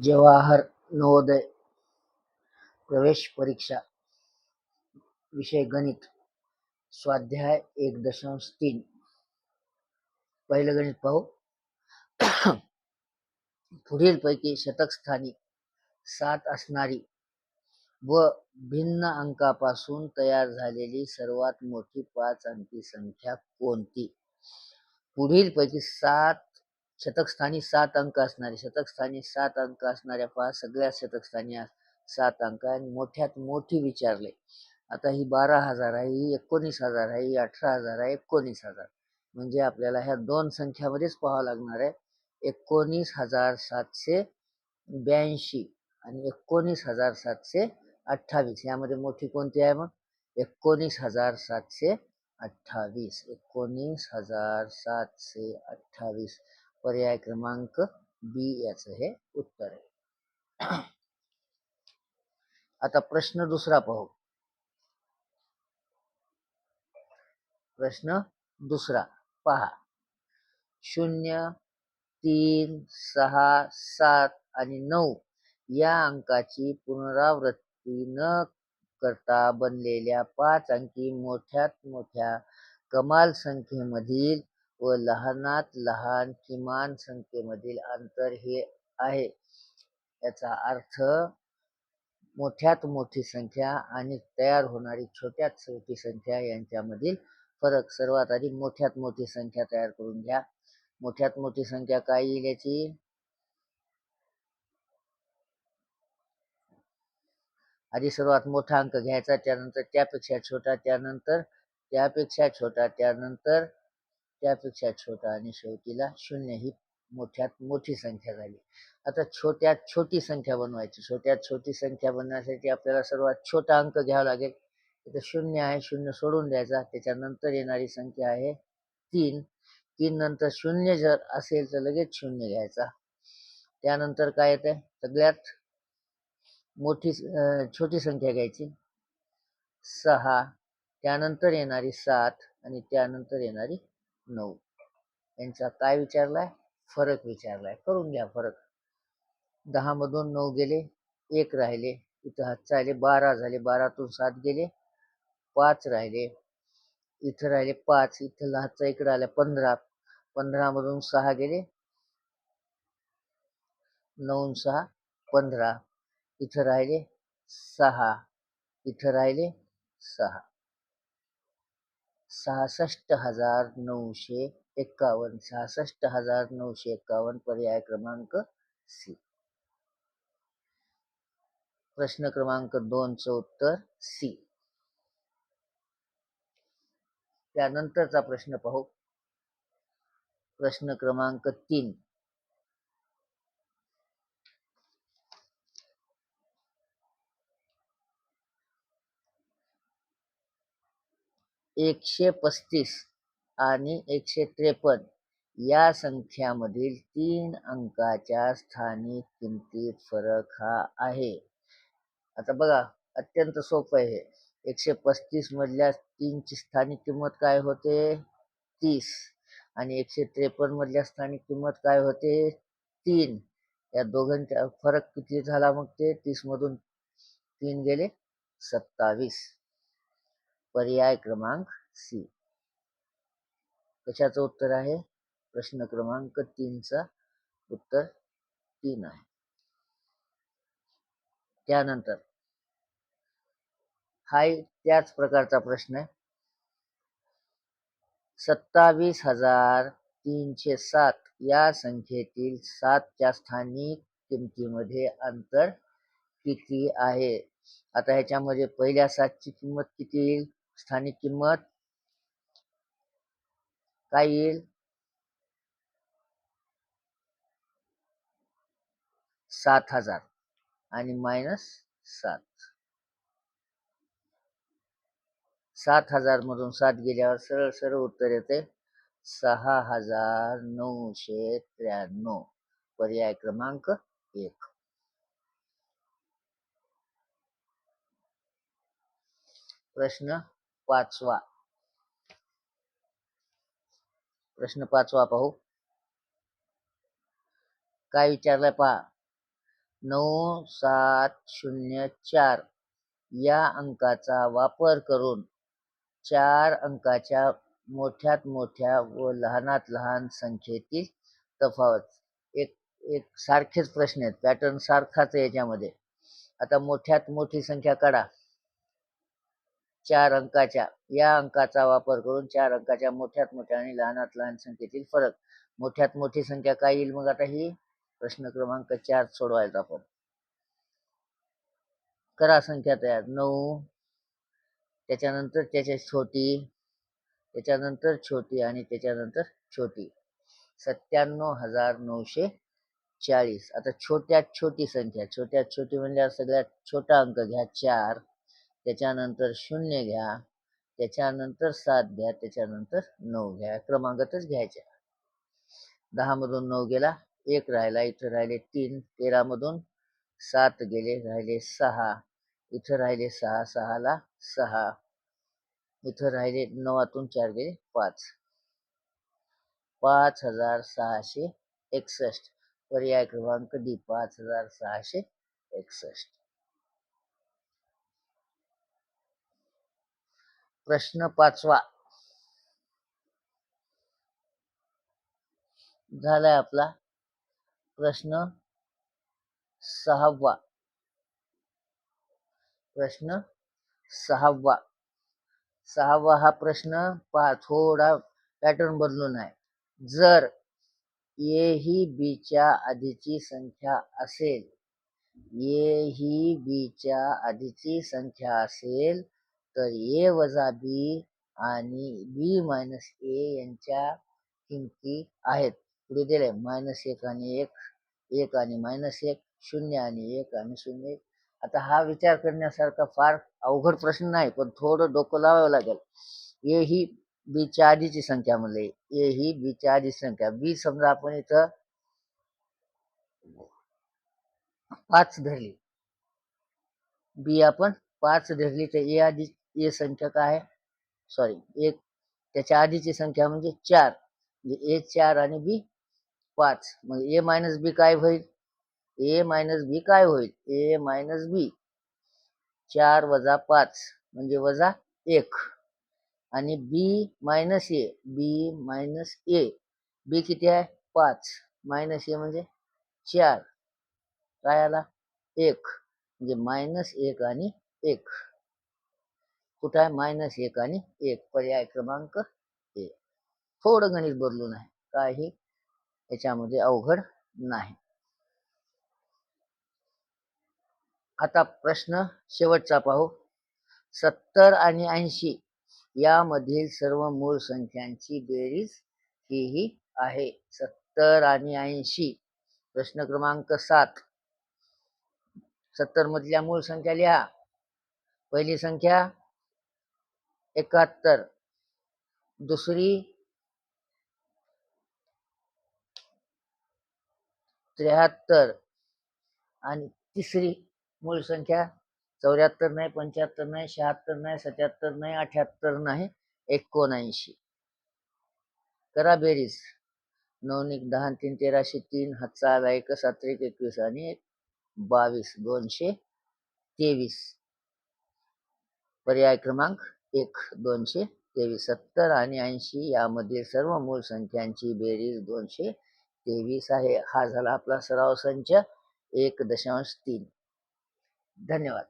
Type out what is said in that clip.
जवाहर नवोदय प्रवेश परीक्षा विषय गणित स्वाध्याय एक दशांश तीन. पहिलं गणित पाहू. पुढीलपैकी शतकस्थानी सात असणारी व भिन्न अंकापासून तयार झालेली सर्वात मोठी पाच अंकी संख्या कोणती? पुढीलपैकी सात शतकस्थानी सात अंक असणारे शतकस्थानी सात अंक असणाऱ्या पहा सगळ्या शतकस्थानी सात अंक आणि मोठ्यात मोठी विचारले. आता ही बारा हजार आहे ही एकोणीस हजार आहे ही अठरा हजार आहे एकोणीस हजार. म्हणजे आपल्याला ह्या दोन संख्यामध्येच पाहावं लागणार आहे. एकोणीस हजार सातशे ब्याऐंशी आणि एकोणीस हजार सातशे अठ्ठावीस. यामध्ये मोठी कोणती आहे मग? एकोणीस हजार सातशे अठ्ठावीस. एकोणीस हजार सातशे अठ्ठावीस. पर्याय क्रमांक बी याचं हे उत्तर आहे. आता प्रश्न दुसरा पाहू. प्रश्न दुसरा पहा. शून्य तीन सहा सात आणि नऊ या अंकाची पुनरावृत्ती न करता बनलेल्या पाच अंकी मोठ्यात मोठ्या कमाल संख्येमधील व लहानात लहान किमान संख्येमधील अंतर हे आहे. याचा अर्थ मोठ्यात मोठी संख्या आणि तयार होणारी छोट्यात छोटी संख्या यांच्यामधील फरक. सर्वात आधी मोठ्यात मोठी संख्या तयार करून घ्या. मोठ्यात मोठी संख्या काय येईल याची? आधी सर्वात मोठा अंक घ्यायचा त्यानंतर त्यापेक्षा छोटा त्यानंतर त्यापेक्षा छोटा त्यानंतर त्यापेक्षा छोटा आणि शेवटीला शून्य ही मोठ्यात मोठी संख्या झाली. आता छोट्यात छोटी संख्या बनवायची. छोट्यात छोटी संख्या बनवण्यासाठी आपल्याला सर्वात छोटा अंक घ्यावा लागेल. इथं शून्य आहे शून्य सोडून द्यायचा. त्याच्यानंतर येणारी संख्या आहे तीन. तीन नंतर शून्य जर असेल तर लगेच शून्य घ्यायचा. त्यानंतर काय येते सगळ्यात मोठी छोटी संख्या घ्यायची. सहा. त्यानंतर येणारी सात आणि त्यानंतर येणारी नऊ. यांचा काय विचारलाय? फरक विचारलाय. करून घ्या फरक. दहा मधून नऊ गेले एक राहिले इथं हातचा आले बारा झाले बारातून सात गेले पाच राहिले इथं राहिले पाच इथं हातचा इकडे आला पंधरा पंधरा मधून सहा गेले नऊ सहा पंधरा इथं राहिले सहा इथं राहिले सहा. सहासष्ट हजार नऊशे एक्कावन्न सहासष्ट हजार नऊशे एक्कावन्न पर्याय क्रमांक सी. प्रश्न क्रमांक दोनचं उत्तर सी. त्यानंतरचा प्रश्न पाहू. प्रश्न क्रमांक तीन. एकशे पस्तीस आणि एकशे त्रेपन्न या संख्यामधील तीन अंकाच्या स्थानिक किमतीत फरक हा आहे. आता बघा अत्यंत सोपं आहे एकशे पस्तीसमधल्या तीनची स्थानिक किंमत काय होते? तीस. आणि एकशे त्रेपन्नमधल्या स्थानिक किंमत काय होते? तीन. या दोघांचा फरक किती झाला मग ते? तीसमधून तीन गेले सत्तावीस. पर्याय क्रमांक सी. कशाचं उत्तर आहे? प्रश्न क्रमांक तीनचा उत्तर तीन आहे. त्यानंतर हा त्याच प्रकारचा प्रश्न आहे. सत्तावीस हजार तीनशे सात या संख्येतील सातच्या स्थानिक किमतीमध्ये अंतर किती आहे? आता ह्याच्यामध्ये पहिल्या सातची किंमत किती येईल? स्थानिक किंमत काय येईल? सात हजार आणि मायनस सात. सात हजार मधून सात गेल्यावर सरळ सरळ उत्तर येते. सहा हजार नऊशे त्र्याण्णव. पर्याय क्रमांक एक. प्रश्न पाचवा प्रश्न पाचवा पाहू. काय विचारलाय पहा. नऊ सात शून्य चार. या अंकाचा वापर करून चार अंकाच्या मोठ्यात मोठ्या व लहानात लहान संख्येतील तफावत. एक एक सारखेच प्रश्न आहेत. पॅटर्न सारखाच आहे याच्यामध्ये. आता मोठ्यात मोठी संख्या काढा. चार अंकाच्या या अंकाचा वापर करून चार अंकाच्या मोठ्यात मोठ्या आणि लहानात लहान संख्येतील फरक. मोठ्यात मोठी संख्या काय येईल मग आता ही? प्रश्न क्रमांक चार सोडवायचा आपण. करा संख्या तयार. नऊ त्याच्यानंतर त्याच्या छोटी त्याच्यानंतर छोटी आणि त्याच्यानंतर छोटी. सत्त्याण्णव हजार नऊशे चाळीस. आता छोट्यात छोटी संख्या छोट्यात छोटी म्हणजे सगळ्यात छोटा अंक घ्या चार. त्याच्यानंतर शून्य घ्या त्याच्यानंतर सात घ्या त्याच्यानंतर नऊ घ्या क्रमांकातच घ्यायच्या. दहा मधून नऊ गेला एक राहिला इथं राहिले तीन तेरा मधून सात गेले राहिले सहा इथं राहिले सहा सहाला सहा इथं राहिले नवातून चार गेले पाच. पाच हजार सहाशे एकसष्ट पर्याय क्रमांक डी पाच हजार सहाशे एकसष्ट. प्रश्न पाचवा. झालाय आपला प्रश्न सहावा. प्रश्न सहावा. सहावा हा प्रश्न पहा थोडा पॅटर्न बदलून आहे. जर ए ही बीच्या आधीची संख्या असेल ए ही बीच्या आधीची संख्या असेल तर ए वजा बी आणि बी मायनस ए यांच्या किमती आहेत. पुढे दिले मायनस एक आणि एक एक आणि मायनस एक शून्य आणि एक आणि शून्य एक. आता हा विचार करण्यासारखा फार अवघड प्रश्न नाही पण थोडं डोकं लावावं लागेल. ए ही बीच्या आधीची संख्या म्हणले. ए ही बीच्या आधीची संख्या. बी समजा आपण इथं पाच धरली. बी आपण पाच धरली तर ए आधी ए संख्या काय आहे सॉरी एक त्याच्या आधीची संख्या म्हणजे चार. म्हणजे ए चार आणि बी पाच. मग ए मायनस बी काय होईल? ए मायनस बी काय होईल? ए मायनस बी चार वजा पाच म्हणजे वजा एक. आणि बी मायनस ए बी मायनस ए. बी किती आहे? पाच. मायनस ए म्हणजे चार. काय आला? एक. म्हणजे मायनस एक आणि एक. कुठं आहे? मायनस एक आणि एक. पर्याय क्रमांक एक. थोडं गणित बदलून आहे. काही याच्यामध्ये अवघड नाही. आता प्रश्न शेवटचा पाहू. सत्तर आणि ऐंशी यामधील सर्व मूळ संख्यांची बेरीज ही आहे? सत्तर आणि ऐंशी. प्रश्न क्रमांक सात. सत्तर मधल्या मूळ संख्या लिहा. पहिली संख्या एकाहत्तर. दुसरी त्र्याहत्तर. आणि तिसरी मूळ संख्या चौऱ्याहत्तर नाही पंच्याहत्तर नाही शहात्तर नाही सत्याहत्तर नाही अठ्याहत्तर नाही एकोणऐंशी. करा बेरीज. नवनिक दहा तीन तेराशे तीन हजार एक सात एक एकवीस आणि एक बावीस दोनशे तेवीस. पर्याय क्रमांक एक दोनशे तेवीस सत्तर आणि ऐंशी यामध्ये सर्व मूळ संख्यांची बेरीज दोनशे तेवीस आहे. हा झाला आपला सराव संच एक दशांश तीन. धन्यवाद.